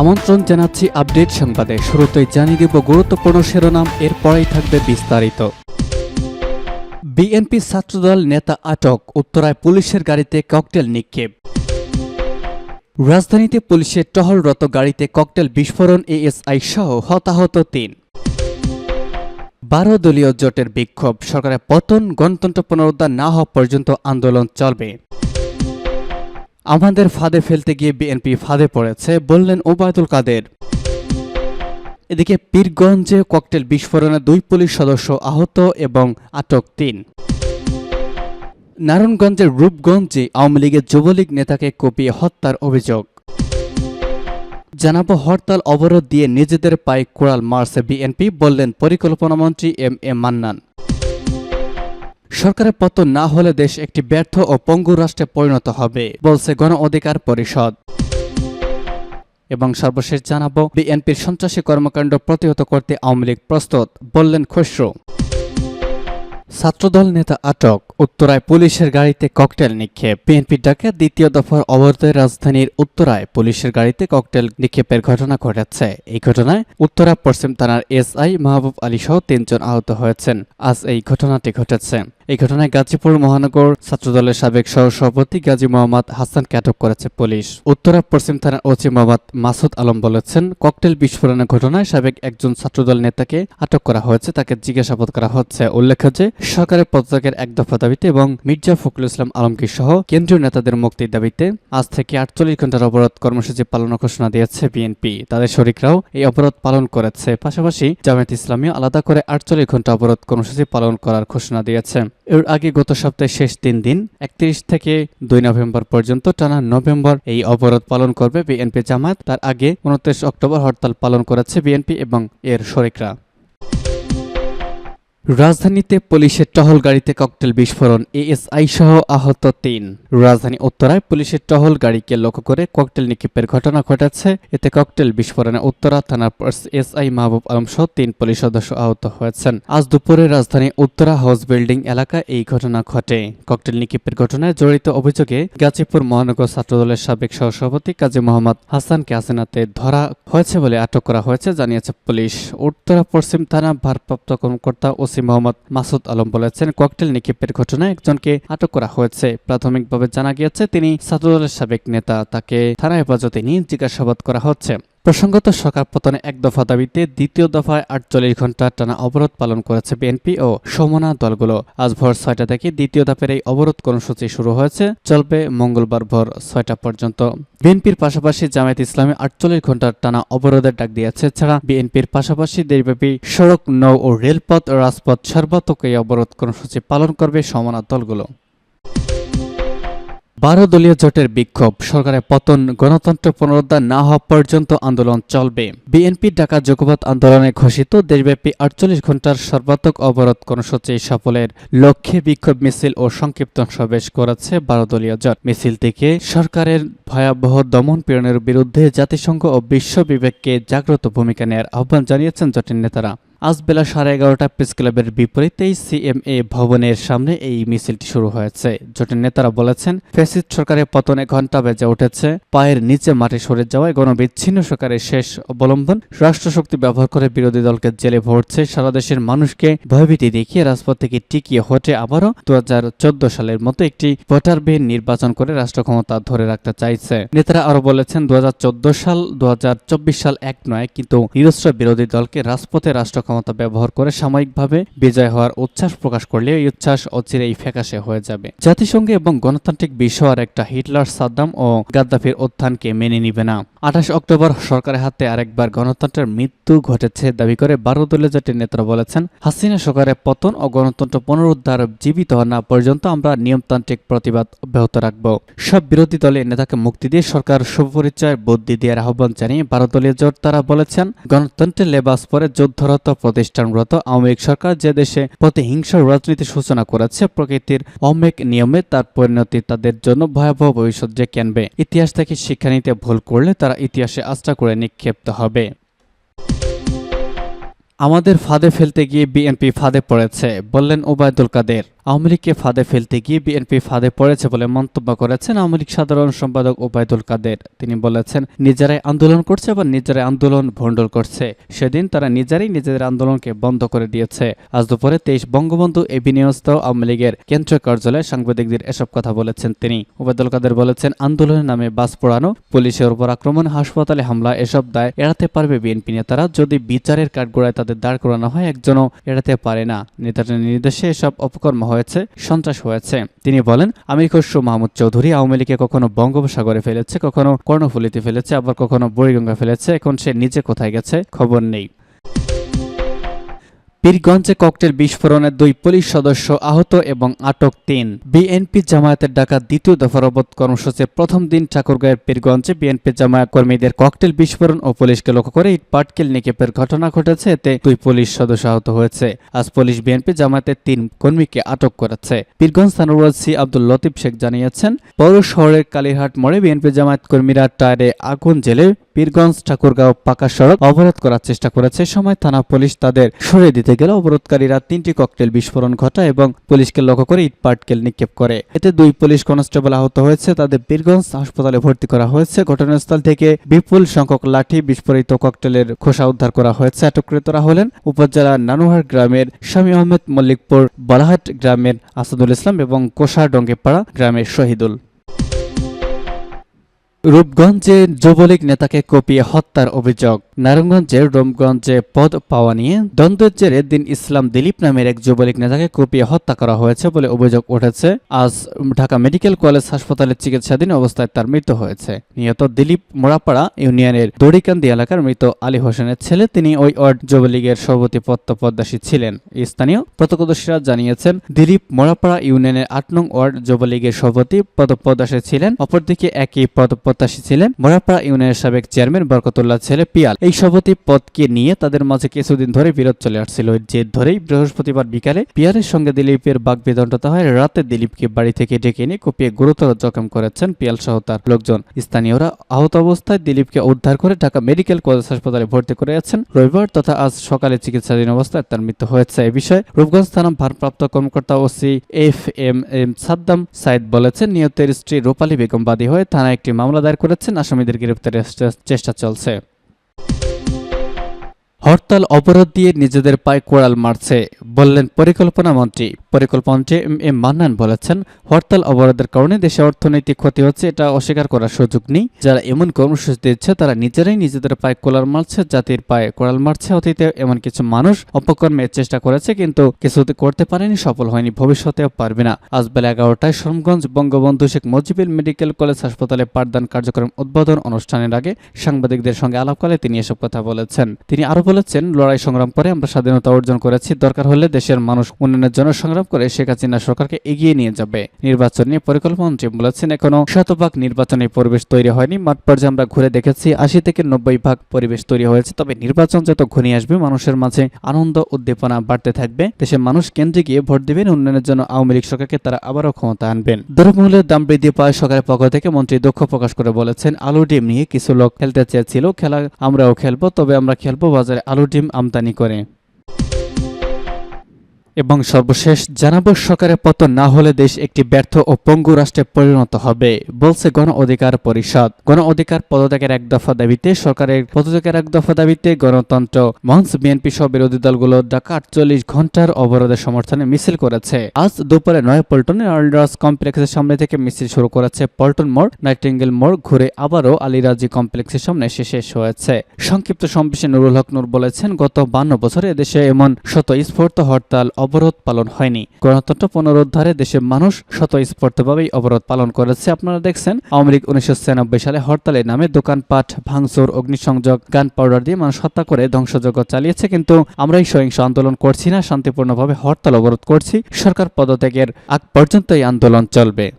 আমন্ত্রণ জানাচ্ছি আপডেট সংবাদে। শুরুতেই জানিয়ে দেব গুরুত্বপূর্ণ শিরোনাম, এরপরেই থাকবে বিস্তারিত। বিএনপি ছাত্রদল নেতা আটক, উত্তরায় পুলিশের গাড়িতে ককটেল নিক্ষেপ। রাজধানীতে পুলিশের টহলরত গাড়িতে ককটেল বিস্ফোরণ, এএসআই সহ হতাহত তিন। বারো দলীয় জোটের বিক্ষোভ, সরকারের পতন, গণতন্ত্র পুনরুদ্ধার না হওয়া পর্যন্ত আন্দোলন চলবে। আমাদের ফাঁদে ফেলতে গিয়ে বিএনপি ফাঁদে পড়েছে, বললেন ওবায়দুল কাদের। এদিকে পীরগঞ্জে ককটেল বিস্ফোরণে দুই পুলিশ সদস্য আহত এবং আটক তিন। নারায়ণগঞ্জের রূপগঞ্জে আওয়ামী লীগের যুবলীগ নেতাকে কুপিয়ে হত্যার অভিযোগ। জানাব হরতাল অবরোধ দিয়ে নিজেদের পায়ে কোড়াল মারছে বিএনপি, বললেন পরিকল্পনামন্ত্রী এম এ মান্নান। সরকারের পতন না হলে দেশ একটি ব্যর্থ ও পঙ্গু রাষ্ট্রে পরিণত হবে, বলছে গণ অধিকার পরিষদ। এবং সর্বশেষ জানাব, বিএনপির সন্ত্রাসী কর্মকাণ্ড প্রতিহত করতে আওয়ামী লীগ প্রস্তুত, বললেন খসরু। ছাত্রদল নেতা আটক। উত্তরায় পুলিশের গাড়িতে ককটেল নিক্ষেপ। বিএনপির ডাকে দ্বিতীয় দফার অবরোধে রাজধানীর উত্তরায় পুলিশের গাড়িতে ককটেল নিক্ষেপের ঘটনা ঘটেছে। এই ঘটনায় উত্তরা পশ্চিম থানার এসআই মাহবুব আলী সহ তিনজন আহত হয়েছেন। আজ এই ঘটনাটি ঘটেছে। এই ঘটনায় গাজীপুর মহানগর ছাত্রদলের সাবেক সহসভাপতি গাজী মোহাম্মদ হাসানকে আটক করেছে পুলিশ। উত্তরা পশ্চিম থানার ওসি মোহাম্মদ মাসুদ আলম বলেছেন, ককটেল বিস্ফোরণের ঘটনায় সাবেক একজন ছাত্রদল নেতাকে আটক করা হয়েছে। তাকে জিজ্ঞাসাবাদ করা হচ্ছে। উল্লেখ্য যে, সরকারের পদত্যাগের এক দফা দাবিতে এবং মির্জা ফখরুল ইসলাম আলমগীর সহ কেন্দ্রীয় নেতাদের মুক্তির দাবিতে আজ থেকে আটচল্লিশ ঘণ্টার অবরোধ কর্মসূচি পালনের ঘোষণা দিয়েছে বিএনপি। তাদের শরিকরাও এই অবরোধ পালন করেছে। পাশাপাশি জামায়াত ইসলামী আলাদা করে আটচল্লিশ ঘণ্টা অবরোধ কর্মসূচি পালন করার ঘোষণা দিয়েছে। এর আগে গত সপ্তাহে শেষ তিন দিন, একত্রিশ থেকে দুই নভেম্বর পর্যন্ত টানা নভেম্বর এই অবরোধ পালন করবে বিএনপি জামায়াত। তার আগে উনত্রিশ অক্টোবর হরতাল পালন করেছে বিএনপি এবং এর শরিকরা। রাজধানীতে পুলিশের টহল গাড়িতে ককটেল বিস্ফোরণ, এএসআই সহ আহত তিন। রাজধানী উত্তরায় পুলিশের টহল গাড়িকে লক্ষ্য করে ককটেল নিক্ষেপের ঘটনা ঘটেছে। এতে ককটেল বিস্ফোরণে উত্তরা থানার এসআই মাহবুব আলম সহ তিন পুলিশ সদস্য আহত হয়েছেন। আজ দুপুরে রাজধানী উত্তরা হাউস বিল্ডিং এলাকায় এই ঘটনা ঘটে। ককটেল নিক্ষেপের ঘটনায় জড়িত অভিযোগে গাজীপুর মহানগর ছাত্রদলের সাবেক সহসভাপতি কাজী মোহাম্মদ হাসানকে হাসিনাতে ধরা হয়েছে বলে আটক করা হয়েছে, জানিয়েছে পুলিশ। উত্তরা পশ্চিম থানা ভারপ্রাপ্ত কর্মকর্তা ওসি মোহাম্মদ মাসুদ আলম বলেছেন, ককটেল নিক্ষেপের ঘটনায় একজনকে আটক করা হয়েছে। প্রাথমিকভাবে জানা গিয়েছে, তিনি ছাত্রদলের সাবেক নেতা। তাকে থানা হেফাজতে নিয়ে জিজ্ঞাসাবাদ করা হচ্ছে। প্রসঙ্গত, সরকার পতনে এক দফা দাবিতে দ্বিতীয় দফায় আটচল্লিশ ঘণ্টা টানা অবরোধ পালন করেছে বিএনপি ও সমনা দলগুলো। আজ ভোর ছয়টা থেকে দ্বিতীয় ধাপের এই অবরোধ কর্মসূচি শুরু হয়েছে। চলবে মঙ্গলবার ভোর ছয়টা পর্যন্ত। বিএনপির পাশাপাশি জামায়াত ইসলামী আটচল্লিশ ঘণ্টার টানা অবরোধের ডাক দিয়েছে। ছাড়া বিএনপির পাশাপাশি দেশব্যাপী সড়ক, নৌ ও রেলপথ, রাজপথ সর্বাত্মক এই অবরোধ কর্মসূচি পালন করবে সমনা দলগুলো। বারো দলীয় জোটের বিক্ষোভ। সরকারের পতন, গণতন্ত্র পুনরুদ্ধার না হওয়া পর্যন্ত আন্দোলন চলবে। বিএনপি ডাকা যোগবাদ আন্দোলনে ঘোষিত দেশব্যাপী আটচল্লিশ ঘণ্টার সর্বাত্মক অবরোধ কর্মসূচি সফলের লক্ষ্যে বিক্ষোভ মিছিল ও সংক্ষিপ্ত সমাবেশ করেছে বারো দলীয় জোট। মিছিল থেকে সরকারের ভয়াবহ দমন পীড়নের বিরুদ্ধে জাতিসংঘ ও বিশ্ব বিবেককে জাগ্রত ভূমিকা নেয়ার আহ্বান জানিয়েছেন জোটের নেতারা। আজ বেলা সাড়ে এগারোটা প্রেস ক্লাবের বিপরীতেই সিএমএ ভবনের সামনে এই মিছিলটি শুরু হয়েছে। জোটের নেতারা বলেছেন ফেসিদ সরকারের পতনে ঘণ্টা বেজে উঠেছে। পায়ের নিচে মাঠে সরে যাওয়ায় গণবিচ্ছিন্ন সরকারের শেষ অবলম্বন। রাষ্ট্রশক্তি ব্যবহার করে বিরোধী দলকে জেলে ভরছে সারা দেশের মানুষকে। ভয়ভীতি দেখিয়ে রাজপথ থেকে টিকিয়ে হটে আবারও দু হাজার চোদ্দ সালের মতো একটি ভোটারবিহীন নির্বাচন করে রাষ্ট্র ক্ষমতা ধরে রাখতে চাইছে। নেতারা আরও বলেছেন দু হাজার চোদ্দ সাল দু হাজার চব্বিশ সাল এক নয়, কিন্তু নিরস্ত্র বিরোধী দলকে রাজপথে রাষ্ট্র ক্ষমতা ব্যবহার করে সাময়িকভাবে বিজয় হওয়ার উচ্ছ্বাস প্রকাশ করলে এই উচ্ছ্বাস অচিরেই ফ্যাকাশে হয়ে যাবে। জাতিসংঘ এবং গণতান্ত্রিক বিশ্ব আর একটা হিটলার সাদ্দাম ও গাদ্দাফির উত্থানকে মেনে নিবে না। আঠাশ অক্টোবর সরকারের হাতে আরেকবার গণতন্ত্রের মৃত্যু ঘটেছে দাবি করে বারো দলীয় জোটের নেতারা বলেছেন, হাসিনা সরকারের পতন ও গণতন্ত্র পুনরুদ্ধার জীবিত না পর্যন্ত আমরা নিয়মতান্ত্রিক প্রতিবাদ অব্যাহত রাখব। সব বিরোধী দলের নেতাকে মুক্তি দিয়ে সরকার সুপরিচয় বুদ্ধি দেওয়ার আহ্বান জানিয়ে বারো দলীয় জোট তারা বলেছেন, গণতন্ত্রের লেবাস পরে যুদ্ধরত প্রতিষ্ঠানরত আওয়ামী সরকার যে দেশে প্রতিহিংসার রাজনীতি সূচনা করেছে, প্রকৃতির অমেক নিয়মে তার পরিণতি তাদের জন্য ভয়াবহ ভবিষ্যৎ যে কেনবে। ইতিহাস থেকে শিক্ষা নিতে ভুল করলে তারা ইতিহাসে আস্থা করে নিক্ষেপ্ত হবে। আমাদের ফাঁদে ফেলতে গিয়ে বিএনপি ফাঁদে পড়েছে, বললেন ওবায়দুল কাদের। আওয়ামী লীগকে ফাঁদে ফেলতে গিয়ে বিএনপি ফাঁদে পড়েছে বলে মন্তব্য করেছেন আওয়ামী লীগ সাধারণ সম্পাদক ওবায়দুল কাদের। তিনি বলেছেন, নিজেরাই আন্দোলন করছে আবার নিজেরাই আন্দোলন ভণ্ডল করছে। সেদিন তারা নিজেরাই নিজেদের আন্দোলনকে বন্ধ করে দিয়েছে। আজ দুপুরে তেইশ বঙ্গবন্ধু এভিনিউস্ত আওয়ামী লীগের কেন্দ্রীয় কার্যালয়ে সাংবাদিকদের এসব কথা বলেছেন তিনি। ওবায়দুল কাদের বলেছেন, আন্দোলনের নামে বাস পোড়ানো, পুলিশের উপর আক্রমণ, হাসপাতালে হামলা, এসব দায় এড়াতে পারবে বিএনপি নেতারা। যদি বিচারের কাঠগোড়ায় দাঁড় করানো হয়, একজনও এড়াতে পারে না। নেতাদের নির্দেশে এসব অপকর্ম হয়েছে, সন্ত্রাস হয়েছে। তিনি বলেন, আমির খসরু মাহমুদ চৌধুরী আওয়ামী লীগে কখনো বঙ্গোপসাগরে ফেলেছে, কখনো কর্ণফুলিতে ফেলেছে, আবার কখনো বুড়িগঙ্গা ফেলেছে, এখন সে নিজে কোথায় গেছে? খবর নেই। পীরগঞ্জে ককটেল বিস্ফোরণে দুই পুলিশ সদস্য আহত এবং আটক তিন। বিএনপি জামায়াতের ডাকা দ্বিতীয় দফার অবধ কর্মসূচির প্রথম দিন ঠাকুরগাঁয়ের পীরগঞ্জে বিএনপি জামায়াত কর্মীদের ককটেল বিস্ফোরণ ও পুলিশকে লক্ষ্য করে ইট পাটকেল নিক্ষেপের ঘটনা ঘটেছে, এতে দুই পুলিশ সদস্য আহত হয়েছে। আজ পুলিশ বিএনপি জামায়াতের তিন কর্মীকে আটক করেছে। পীরগঞ্জ থানার ওসি আব্দুল লতিফ শেখ জানিয়েছেন, পৌর শহরের কালীরহাট মোড়ে বিএনপি জামায়াত কর্মীরা টায়ারে আগুন জেলে পীরগঞ্জ ঠাকুরগাঁও পাকা সড়ক অবরোধ করার চেষ্টা করেছে। সময় থানা পুলিশ তাদের সরিয়ে দিতে গেলে অবরোধকারীরা তিনটি ককটেল বিস্ফোরণ ঘটায় এবং পুলিশকে লক্ষ্য করে ইট পাটকেল নিক্ষেপ করে। এতে দুই পুলিশ কনস্টেবল আহত হয়েছে। তাদের বীরগঞ্জ হাসপাতালে ভর্তি করা হয়েছে। ঘটনাস্থল থেকে বিপুল সংখ্যক লাঠি বিস্ফোরিত ককটেলের খোসা উদ্ধার করা হয়েছে। আটককৃতরা হলেন উপজেলার নানুহার গ্রামের স্বামী আহমেদ মল্লিকপুর, বালাহাট গ্রামের আসাদুল ইসলাম এবং কোষাডঙ্গিপাড়া গ্রামের শহীদুল। রূপগঞ্জে যুবলীগ নেতাকে কপিয়ে হত্যার অভিযোগ। নারায়ণগঞ্জের রূপগঞ্জে পদ পাওয়া নিয়ে দ্বন্দ্বের জেরে দিন ইসলাম দিলীপ নামের এক যুবলীগ নেতাকে কুপিয়ে হত্যা করা হয়েছে বলে অভিযোগ উঠেছে। আজ ঢাকা মেডিকেল কলেজ হাসপাতালে চিকিৎসাধীন অবস্থায় তার মৃত্যু হয়েছে। নিহত দিলীপ মোড়াপাড়া ইউনিয়নের দড়িকান্দি এলাকার মৃত আলী হোসেনের ছেলে। তিনি ওই ওয়ার্ড যুবলীগের সভাপতি পত্র পদ্মাসী ছিলেন। স্থানীয় প্রত্যক্ষদর্শীরা জানিয়েছেন, দিলীপ মোড়াপাড়া ইউনিয়নের আট নং ওয়ার্ড যুবলীগের সভাপতি পদপ্রদাসী ছিলেন। অপরদিকে একই পদপ্রত্যাশী ছিলেন মোড়াপাড়া ইউনিয়নের সাবেক চেয়ারম্যান বরকতুল্লাহ ছেলে পিয়াল। এই সভাপতি পদকে নিয়ে তাদের মাঝে কিছুদিন ধরে বিরোধ চলে আসছিল। জের ধরেই বৃহস্পতিবার বিকালে পিয়ারের সঙ্গে দিলীপের বাগবিদণ্ডতা হয়। রাতে দিলীপকে বাড়ি থেকে ডেকে এনে কুপিয়ে গুরুতর জখম করেছেন পিয়াল সহ তার লোকজন। স্থানীয়রা আহত অবস্থায় দিলীপকে উদ্ধার করে ঢাকা মেডিকেল কলেজ হাসপাতালে ভর্তি করে আছেন। রবিবার তথা আজ সকালে চিকিৎসাধীন অবস্থায় তার মৃত্যু হয়েছে। এ বিষয়ে রূপগঞ্জ থানা ভারপ্রাপ্ত কর্মকর্তা OC F M M Saddam Saeed বলেছেন, নিহতের স্ত্রী রূপালী বেগম বাদী হয়ে থানায় একটি মামলা দায়ের করেছেন। আসামিদের গ্রেপ্তারের চেষ্টা চলছে। হরতাল অবরোধ দিয়ে নিজেদের পায়ে কোড়াল মারছে বললেন পরিকল্পনা মন্ত্রী। পরিকল্পনা এম এম মান্নান বলেছেন, হরতাল অবরোধের কারণে দেশে অর্থনৈতিক ক্ষতি হচ্ছে, এটা অস্বীকার করার সুযোগ নেই। যারা এমন কর্মসূচি দিচ্ছে, তারা নিজেরাই নিজেদের পায়ে কোড়াল মারছে, জাতির পায়ে কোড়াল মারছে। অতীতে এমন কিছু মানুষ অপকর্মের চেষ্টা করেছে, কিন্তু কিছু করতে পারেনি, সফল হয়নি, ভবিষ্যতেও পারবে না। আজ বেলা এগারোটায় সুরমগঞ্জ বঙ্গবন্ধু শেখ মুজিবুল মেডিকেল কলেজ হাসপাতালে পাঠদান কার্যক্রম উদ্বোধন অনুষ্ঠানের আগে সাংবাদিকদের সঙ্গে আলাপকালে তিনি এসব কথা বলেছেন। তিনি আরও বলেছেন, লড়াই সংগ্রাম করে আমরা স্বাধীনতা অর্জন করেছি, দরকার হলে দেশের মানুষ উন্নয়নের জন্য সংগ্রাম করে শেখ হাসিনা সরকারকে এগিয়ে নিয়ে যাবে। নির্বাচন নিয়ে পরিকল্পনা মন্ত্রী বলেছেন এখনও শতভাগ নির্বাচনী পরিবেশ তৈরি হয়নি। মাঠ পর্যায়ে আমরা ঘুরে দেখেছি, আশি থেকে নব্বই ভাগ পরিবেশ তৈরি হয়েছে। তবে নির্বাচন যত ঘনিয়ে আসবে, মানুষের মাঝে আনন্দ, উদ্দীপনা বাড়তে থাকবে। দেশের মানুষ কেন্দ্রে গিয়ে ভোট দেবেন, উন্নয়নের জন্য আওয়ামী লীগ সরকারকে তারা আবারও ক্ষমতা আনবেন। দ্রব্যমূল্যের দাম বৃদ্ধি পায় সরকারের পক্ষ থেকে, মন্ত্রী দুঃখ প্রকাশ করে বলেছেন আলু ডিম নিয়ে কিছু লোক খেলতে চেয়েছিল, খেলা আমরাও খেলব, তবে আমরা খেলব বাজারে আলু ডিম আমদানি করে। এবং সর্বশেষ, জানাব সরকারের পতন না হলে দেশ একটি ব্যর্থ ও পঙ্গু রাষ্ট্রে পরিণত হবে, বলছে গণ অধিকার পরিষদ। গণ অধিকার পদত্যাগের এক দফা দাবিতে সরকারের পদত্যাগের এক দফা দাবিতে গণতন্ত্র মঞ্চ বিএনপি সহ বিরোধী দলগুলো ঢাকা আটচল্লিশ ঘণ্টার অবরোধের সমর্থনে মিছিল করেছে। আজ দুপুরে নয় পল্টনে আলড্রাস কমপ্লেক্সের সামনে থেকে মিছিল শুরু করেছে পল্টন মোড়, নাইটিঙ্গেল মোড় ঘুরে আবারও আলিরাজি কমপ্লেক্সের সামনে এসে শেষ হয়েছে। সংক্ষিপ্ত সমাবেশে নুরুল হক নূর বলেছেন, গত বান্ন বছরে এদেশে এমন শত স্ফূর্ত হরতাল অবরোধ পালন হয়নি। গণতন্ত্র পুনরুদ্ধারে দেশের মানুষ স্বতঃস্ফূর্তভাবেই অবরোধ পালন করেছে। আপনারা দেখছেন, আওয়ামী লীগ উনিশশো ছিয়ানব্বই সালে হরতালের নামে দোকানপাট, ভাঙচুর, অগ্নিসংযোগ, গান পাউডার দিয়ে মানুষ হত্যা করে ধ্বংসযজ্ঞ চালিয়েছে। কিন্তু আমরা এই সহিংস আন্দোলন করছি না, শান্তিপূর্ণভাবে হরতাল অবরোধ করছি। সরকার পদত্যাগের আগ পর্যন্ত এই আন্দোলন চলবে।